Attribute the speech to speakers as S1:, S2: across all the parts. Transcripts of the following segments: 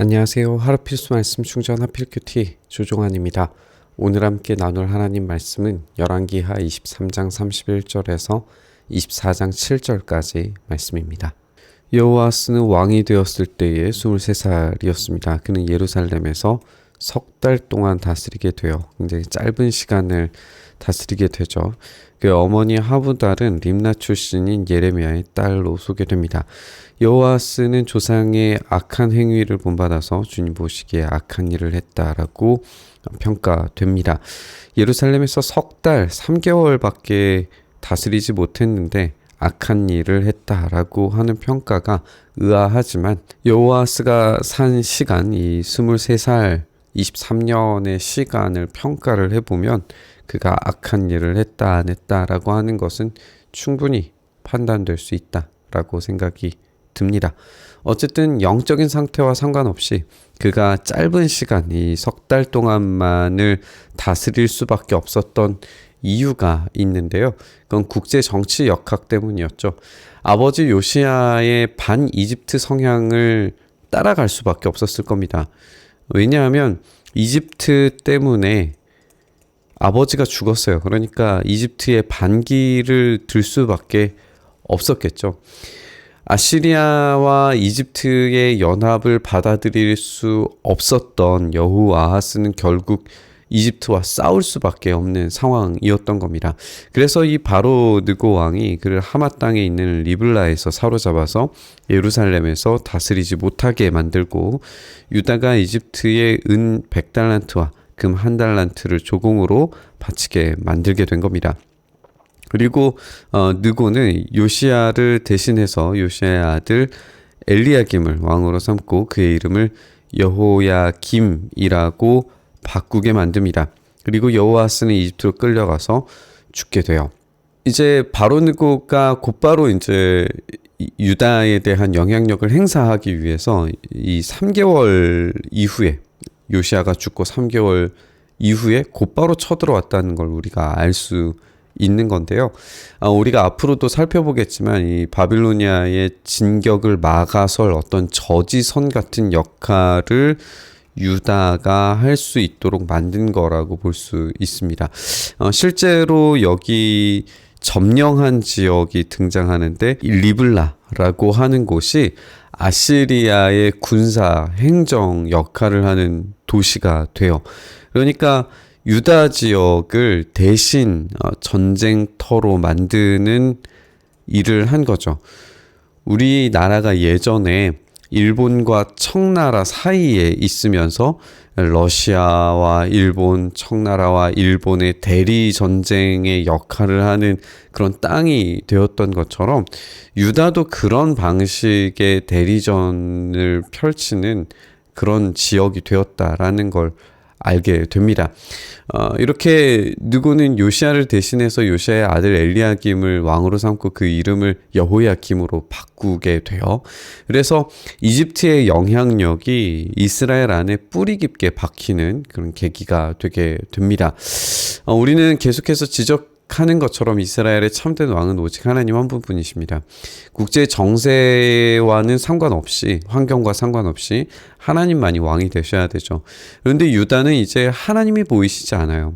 S1: 안녕하세요. 하루 필수 말씀 충전 하필 큐티 조종환입니다. 오늘 함께 나눌 하나님 말씀은 열왕기하 23장 31절에서 24장 7절까지 말씀입니다. 여호와스는 왕이 되었을 때에 23살이었습니다. 그는 예루살렘에서 석 달 동안 다스리게 되어 굉장히 짧은 시간을 다스리게 되죠. 그 어머니 하부달은 림나 출신인 예레미야의 딸로 소개됩니다. 여호와스는 조상의 악한 행위를 본받아서 주님 보시기에 악한 일을 했다라고 평가됩니다. 예루살렘에서 석 달 3개월밖에 다스리지 못했는데 악한 일을 했다라고 하는 평가가 의아하지만 여호와스가 산 시간 이 23살 23년의 시간을 평가를 해보면 그가 악한 일을 했다 안 했다라고 하는 것은 충분히 판단될 수 있다라고 생각이 듭니다. 어쨌든 영적인 상태와 상관없이 그가 짧은 시간 이 석 달 동안만을 다스릴 수밖에 없었던 이유가 있는데요. 그건 국제 정치 역학 때문이었죠. 아버지 요시아의 반 이집트 성향을 따라갈 수밖에 없었을 겁니다. 왜냐하면 이집트 때문에 아버지가 죽었어요. 그러니까 이집트의 반기를 들 수밖에 없었겠죠. 아시리아와 이집트의 연합을 받아들일 수 없었던 여호아하스는 결국 이집트와 싸울 수밖에 없는 상황이었던 겁니다. 그래서 이 바로 느고 왕이 그를 하마 땅에 있는 리블라에서 사로잡아서 예루살렘에서 다스리지 못하게 만들고 유다가 이집트의 은 100달란트와 금 한 달란트를 조공으로 바치게 만들게 된 겁니다. 그리고 어, 느고는 요시아를 대신해서 요시아의 아들 엘리야김을 왕으로 삼고 그의 이름을 여호야김이라고 바꾸게 만듭니다. 그리고 여호와스는 이집트로 끌려가서 죽게 돼요. 이제 바로 느고가 곧바로 이제 유다에 대한 영향력을 행사하기 위해서 이 3개월 이후에 요시아가 죽고 3개월 이후에 곧바로 쳐들어왔다는 걸 우리가 알 수 있는 건데요. 아, 우리가 앞으로도 살펴보겠지만 이 바빌로니아의 진격을 막아설 어떤 저지선 같은 역할을 유다가 할 수 있도록 만든 거라고 볼 수 있습니다. 어, 실제로 여기 점령한 지역이 등장하는데 리블라라고 하는 곳이 아시리아의 군사 행정 역할을 하는 도시가 돼요. 그러니까 유다 지역을 대신 어, 전쟁터로 만드는 일을 한 거죠. 우리나라가 예전에 일본과 청나라 사이에 있으면서 러시아와 일본, 청나라와 일본의 대리 전쟁의 역할을 하는 그런 땅이 되었던 것처럼 유다도 그런 방식의 대리전을 펼치는 그런 지역이 되었다라는 걸 알게 됩니다. 어, 이렇게 누구는 요시아를 대신해서 요시아의 아들 엘리야김을 왕으로 삼고 그 이름을 여호야김으로 바꾸게 돼요. 그래서 이집트의 영향력이 이스라엘 안에 뿌리 깊게 박히는 그런 계기가 되게 됩니다. 어, 우리는 계속해서 지적 하는 것처럼 이스라엘의 참된 왕은 오직 하나님 한 분뿐이십니다. 국제 정세와는 상관없이 환경과 상관없이 하나님만이 왕이 되셔야 되죠. 그런데 유다는 이제 하나님이 보이시지 않아요.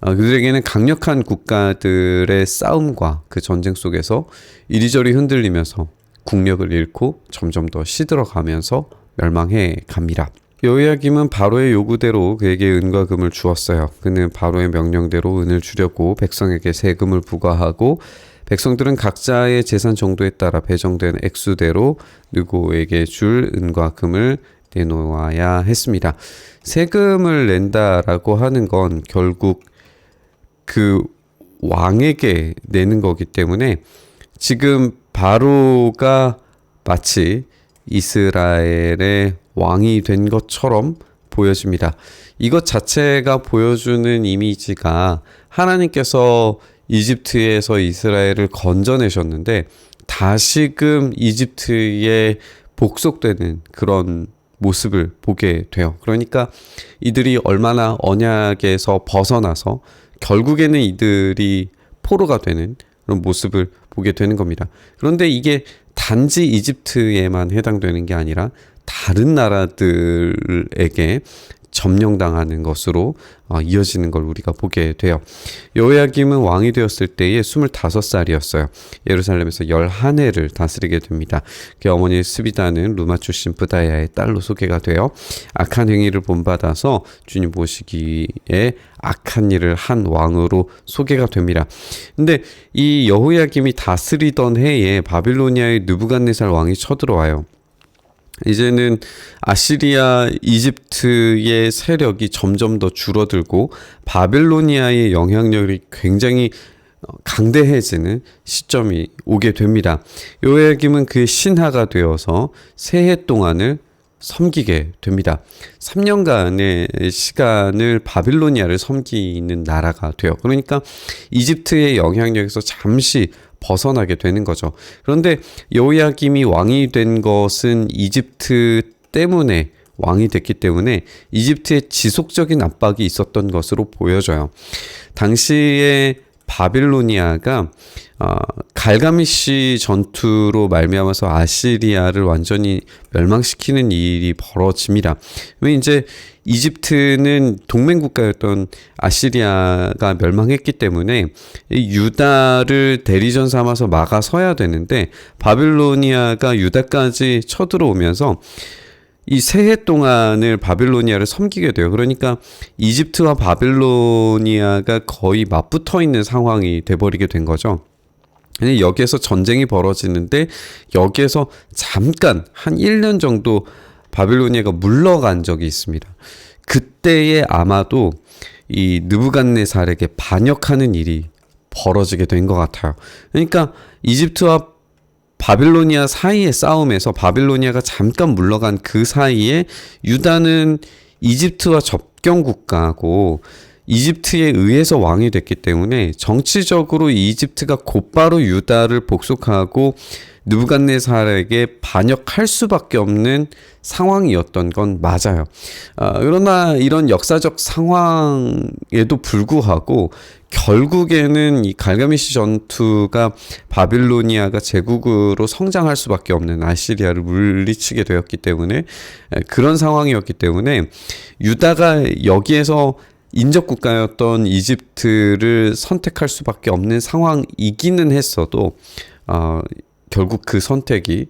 S1: 어, 그들에게는 강력한 국가들의 싸움과 그 전쟁 속에서 이리저리 흔들리면서 국력을 잃고 점점 더 시들어가면서 멸망해 갑니다. 여호야김은 바로의 요구대로 그에게 은과 금을 주었어요. 그는 바로의 명령대로 은을 주려고 백성에게 세금을 부과하고 백성들은 각자의 재산 정도에 따라 배정된 액수대로 누구에게 줄 은과 금을 내놓아야 했습니다. 세금을 낸다라고 하는 건 결국 그 왕에게 내는 거기 때문에 지금 바로가 마치 이스라엘의 왕이 된 것처럼 보여집니다. 이것 자체가 보여주는 이미지가 하나님께서 이집트에서 이스라엘을 건져내셨는데 다시금 이집트에 복속되는 그런 모습을 보게 돼요. 그러니까 이들이 얼마나 언약에서 벗어나서 결국에는 이들이 포로가 되는 그런 모습을 보게 되는 겁니다. 그런데 이게 단지 이집트에만 해당되는 게 아니라 다른 나라들에게 점령당하는 것으로 어, 이어지는 걸 우리가 보게 돼요. 여호야김은 왕이 되었을 때에 25살이었어요. 예루살렘에서 11해를 다스리게 됩니다. 그 어머니 스비다는 루마 출신 부다야의 딸로 소개가 되어 악한 행위를 본받아서 주님 보시기에 악한 일을 한 왕으로 소개가 됩니다. 근데 이 여호야김이 다스리던 해에 바빌로니아의 느부갓네살 왕이 쳐들어와요. 이제는 아시리아, 이집트의 세력이 점점 더 줄어들고 바벨로니아의 영향력이 굉장히 어, 강대해지는 시점이 오게 됩니다. 요야김은 그 신하가 되어서 새해 동안을 섬기게 됩니다. 3년간의 시간을 바빌로니아를 섬기는 나라가 돼요. 그러니까 이집트의 영향력에서 잠시 벗어나게 되는 거죠. 그런데 여호야김이 왕이 된 것은 이집트 때문에 왕이 됐기 때문에 이집트에 지속적인 압박이 있었던 것으로 보여져요. 당시에 바빌로니아가 어, 갈가미시 전투로 말미암아서 아시리아를 완전히 멸망시키는 일이 벌어집니다. 왜 이제 이집트는 동맹 국가였던 아시리아가 멸망했기 때문에 유다를 대리전 삼아서 막아서야 되는데 바빌로니아가 유다까지 쳐들어오면서 이 세 해 동안을 바빌로니아를 섬기게 돼요. 그러니까 이집트와 바빌로니아가 거의 맞붙어 있는 상황이 돼버리게 된 거죠. 여기에서 전쟁이 벌어지는데 여기에서 잠깐 한 1년 정도 바빌로니아가 물러간 적이 있습니다. 그때에 아마도 이 느부갓네살에게 반역하는 일이 벌어지게 된 것 같아요. 그러니까 이집트와 바빌로니아 사이의 싸움에서 바빌로니아가 잠깐 물러간 그 사이에 유다는 이집트와 접경 국가고 이집트에 의해서 왕이 됐기 때문에 정치적으로 이집트가 곧바로 유다를 복속하고 느부갓네살에게 반역할 수밖에 없는 상황이었던 건 맞아요. 아, 그러나 이런 역사적 상황에도 불구하고 결국에는 이 갈가미시 전투가 바빌로니아가 제국으로 성장할 수밖에 없는 아시리아를 물리치게 되었기 때문에 그런 상황이었기 때문에 유다가 여기에서 인접 국가였던 이집트를 선택할 수밖에 없는 상황이기는 했어도 어, 결국 그 선택이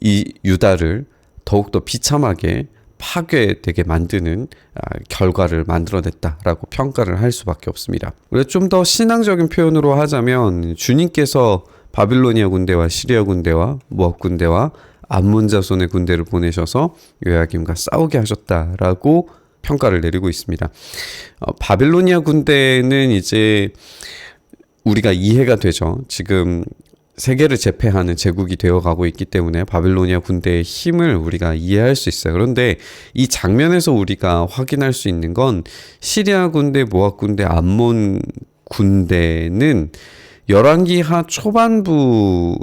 S1: 이 유다를 더욱더 비참하게 파괴되게 만드는 아, 결과를 만들어냈다라고 평가를 할 수밖에 없습니다. 그래서 좀 더 신앙적인 표현으로 하자면 주님께서 바빌로니아 군대와 시리아 군대와 모압 군대와 암몬 자손의 군대를 보내셔서 요야김과 싸우게 하셨다라고 평가를 내리고 있습니다. 어, 바빌로니아 군대는 이제 우리가 이해가 되죠. 지금 세계를 제패하는 제국이 되어가고 있기 때문에 바빌로니아 군대의 힘을 우리가 이해할 수 있어요. 그런데 이 장면에서 우리가 확인할 수 있는 건 시리아 군대, 모압 군대, 암몬 군대는 열왕기 하 초반부에서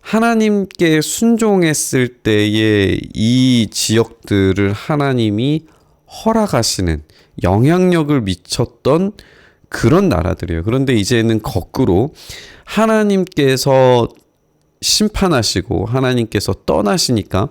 S1: 하나님께 순종했을 때에 이 지역들을 하나님이 허락하시는 영향력을 미쳤던 그런 나라들이에요. 그런데 이제는 거꾸로 하나님께서 심판하시고 하나님께서 떠나시니까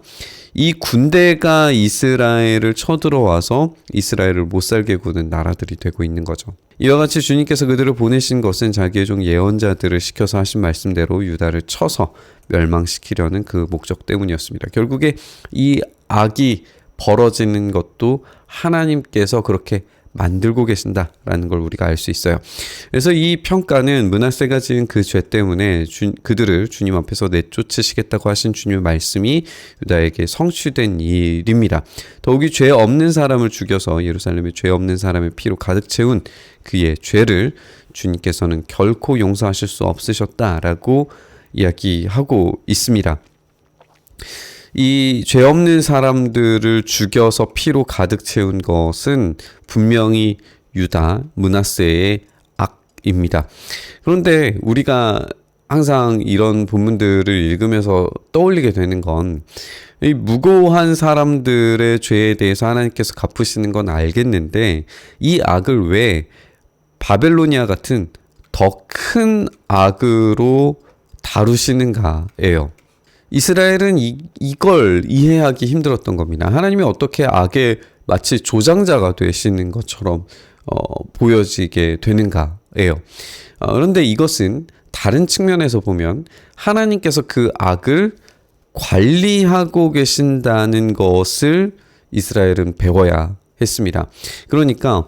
S1: 이 군대가 이스라엘을 쳐들어와서 이스라엘을 못 살게 구는 나라들이 되고 있는 거죠. 이와 같이 주님께서 그들을 보내신 것은 자기의 종 예언자들을 시켜서 하신 말씀대로 유다를 쳐서 멸망시키려는 그 목적 때문이었습니다. 결국에 이 악이 벌어지는 것도 하나님께서 그렇게 만들고 계신다라는 걸 우리가 알 수 있어요. 그래서 이 평가는 문하세가 지은 그 죄 때문에 주, 그들을 주님 앞에서 내쫓으시겠다고 하신 주님의 말씀이 유다에게 성취된 일입니다. 더욱이 죄 없는 사람을 죽여서 예루살렘에 죄 없는 사람의 피로 가득 채운 그의 죄를 주님께서는 결코 용서하실 수 없으셨다라고 이야기하고 있습니다. 이 죄 없는 사람들을 죽여서 피로 가득 채운 것은 분명히 유다 문하세의 악입니다. 그런데 우리가 항상 이런 본문들을 읽으면서 떠올리게 되는 건 이 무고한 사람들의 죄에 대해서 하나님께서 갚으시는 건 알겠는데 이 악을 왜 바벨로니아 같은 더 큰 악으로 다루시는가예요. 이스라엘은 이, 이걸 이해하기 힘들었던 겁니다. 하나님이 어떻게 악의 마치 조장자가 되시는 것처럼 어, 보여지게 되는가예요. 어, 그런데 이것은 다른 측면에서 보면 하나님께서 그 악을 관리하고 계신다는 것을 이스라엘은 배워야 했습니다. 그러니까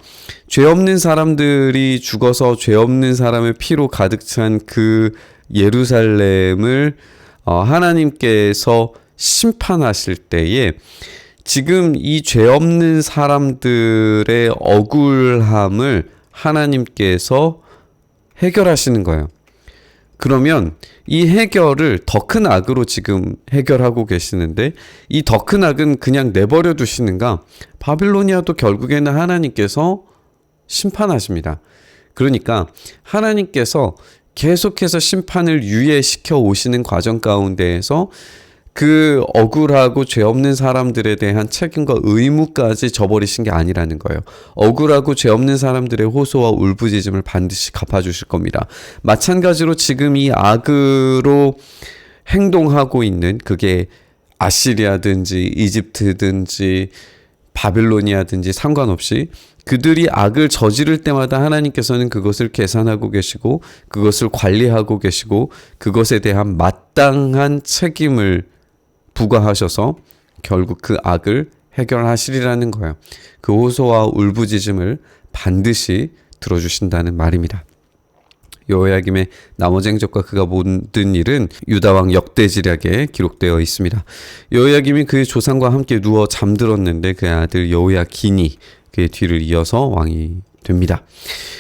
S1: 죄 없는 사람들이 죽어서 죄 없는 사람의 피로 가득 찬 그 예루살렘을 어, 하나님께서 심판하실 때에 지금 이 죄 없는 사람들의 억울함을 하나님께서 해결하시는 거예요. 그러면 이 해결을 더 큰 악으로 지금 해결하고 계시는데 이 더 큰 악은 그냥 내버려 두시는가? 바빌로니아도 결국에는 하나님께서 심판하십니다. 그러니까 하나님께서 계속해서 심판을 유예시켜 오시는 과정 가운데에서 그 억울하고 죄 없는 사람들에 대한 책임과 의무까지 져버리신 게 아니라는 거예요. 억울하고 죄 없는 사람들의 호소와 울부짖음을 반드시 갚아주실 겁니다. 마찬가지로 지금 이 악으로 행동하고 있는 그게 아시리아든지 이집트든지 바빌로니아든지 상관없이 그들이 악을 저지를 때마다 하나님께서는 그것을 계산하고 계시고 그것을 관리하고 계시고 그것에 대한 마땅한 책임을 부과하셔서 결국 그 악을 해결하시리라는 거예요. 그 호소와 울부짖음을 반드시 들어주신다는 말입니다. 여호야김의 나머지 행적과 그가 모든 일은 유다 왕 역대지략에 기록되어 있습니다. 여호야김이 그의 조상과 함께 누워 잠들었는데 그의 아들 여호야긴이 그의 뒤를 이어서 왕이 됩니다.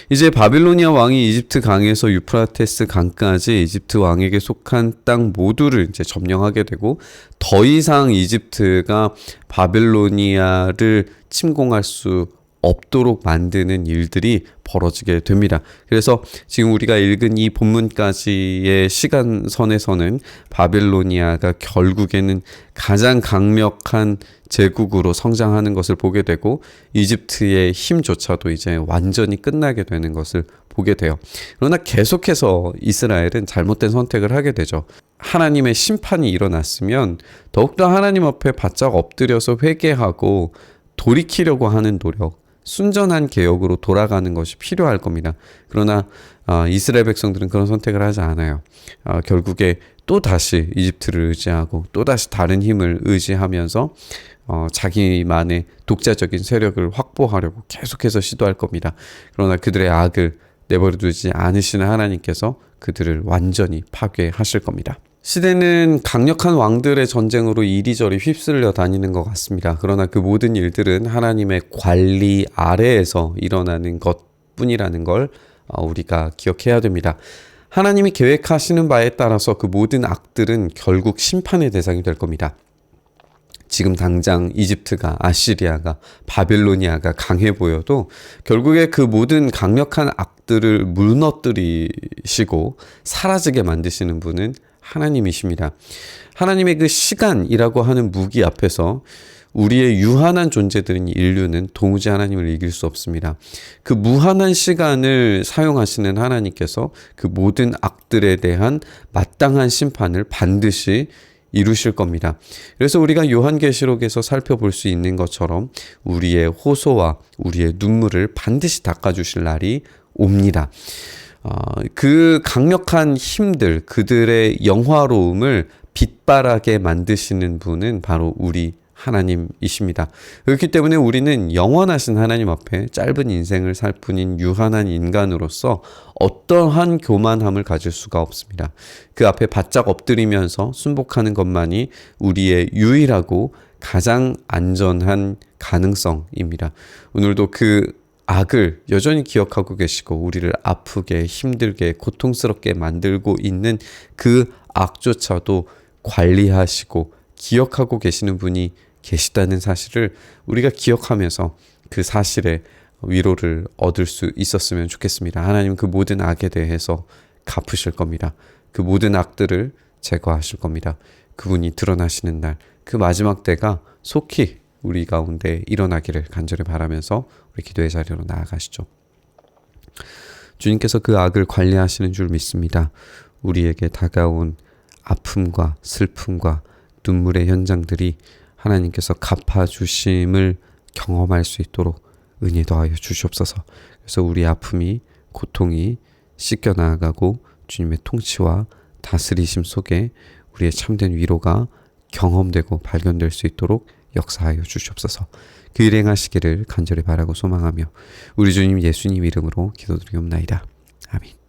S1: 이제 바빌로니아 왕이 이집트 강에서 유프라테스 강까지 이집트 왕에게 속한 땅 모두를 이제 점령하게 되고 더 이상 이집트가 바빌로니아를 침공할 수 없도록 만드는 일들이 벌어지게 됩니다. 그래서 지금 우리가 읽은 이 본문까지의 시간선에서는 바빌로니아가 결국에는 가장 강력한 제국으로 성장하는 것을 보게 되고 이집트의 힘조차도 이제 완전히 끝나게 되는 것을 보게 돼요. 그러나 계속해서 이스라엘은 잘못된 선택을 하게 되죠. 하나님의 심판이 일어났으면 더욱더 하나님 앞에 바짝 엎드려서 회개하고 돌이키려고 하는 노력, 순전한 개혁으로 돌아가는 것이 필요할 겁니다. 그러나 어, 이스라엘 백성들은 그런 선택을 하지 않아요. 어, 결국에 또 다시 이집트를 의지하고 또 다시 다른 힘을 의지하면서 어, 자기만의 독자적인 세력을 확보하려고 계속해서 시도할 겁니다. 그러나 그들의 악을 내버려두지 않으시는 하나님께서 그들을 완전히 파괴하실 겁니다. 시대는 강력한 왕들의 전쟁으로 이리저리 휩쓸려 다니는 것 같습니다. 그러나 그 모든 일들은 하나님의 관리 아래에서 일어나는 것 뿐이라는 걸 어, 우리가 기억해야 됩니다. 하나님이 계획하시는 바에 따라서 그 모든 악들은 결국 심판의 대상이 될 겁니다. 지금 당장 이집트가 아시리아가 바빌로니아가 강해 보여도 결국에 그 모든 강력한 악들을 무너뜨리시고 사라지게 만드시는 분은 하나님이십니다. 하나님의 그 시간이라고 하는 무기 앞에서 우리의 유한한 존재들인 인류는 도무지 하나님을 이길 수 없습니다. 그 무한한 시간을 사용하시는 하나님께서 그 모든 악들에 대한 마땅한 심판을 반드시 이루실 겁니다. 그래서 우리가 요한계시록에서 살펴볼 수 있는 것처럼 우리의 호소와 우리의 눈물을 반드시 닦아주실 날이 옵니다. 어, 그 강력한 힘들, 그들의 영화로움을 빛바라게 만드시는 분은 바로 우리 하나님이십니다. 그렇기 때문에 우리는 영원하신 하나님 앞에 짧은 인생을 살 뿐인 유한한 인간으로서 어떠한 교만함을 가질 수가 없습니다. 그 앞에 바짝 엎드리면서 순복하는 것만이 우리의 유일하고 가장 안전한 가능성입니다. 오늘도 그 악을 여전히 기억하고 계시고 우리를 아프게 힘들게 고통스럽게 만들고 있는 그 악조차도 관리하시고 기억하고 계시는 분이 계시다는 사실을 우리가 기억하면서 그 사실에 위로를 얻을 수 있었으면 좋겠습니다. 하나님 그 모든 악에 대해서 갚으실 겁니다. 그 모든 악들을 제거하실 겁니다. 그분이 드러나시는 날, 그 마지막 때가 속히 우리 가운데 일어나기를 간절히 바라면서 우리 기도의 자리로 나아가시죠. 주님께서 그 악을 관리하시는 줄 믿습니다. 우리에게 다가온 아픔과 슬픔과 눈물의 현장들이 하나님께서 갚아주심을 경험할 수 있도록 은혜 더하여 주시옵소서. 그래서 우리 아픔이 고통이 씻겨 나아가고 주님의 통치와 다스리심 속에 우리의 참된 위로가 경험되고 발견될 수 있도록 역사하여 주시옵소서. 그 일행하시기를 간절히 바라고 소망하며 우리 주님 예수님 이름으로 기도드리옵나이다. 아멘.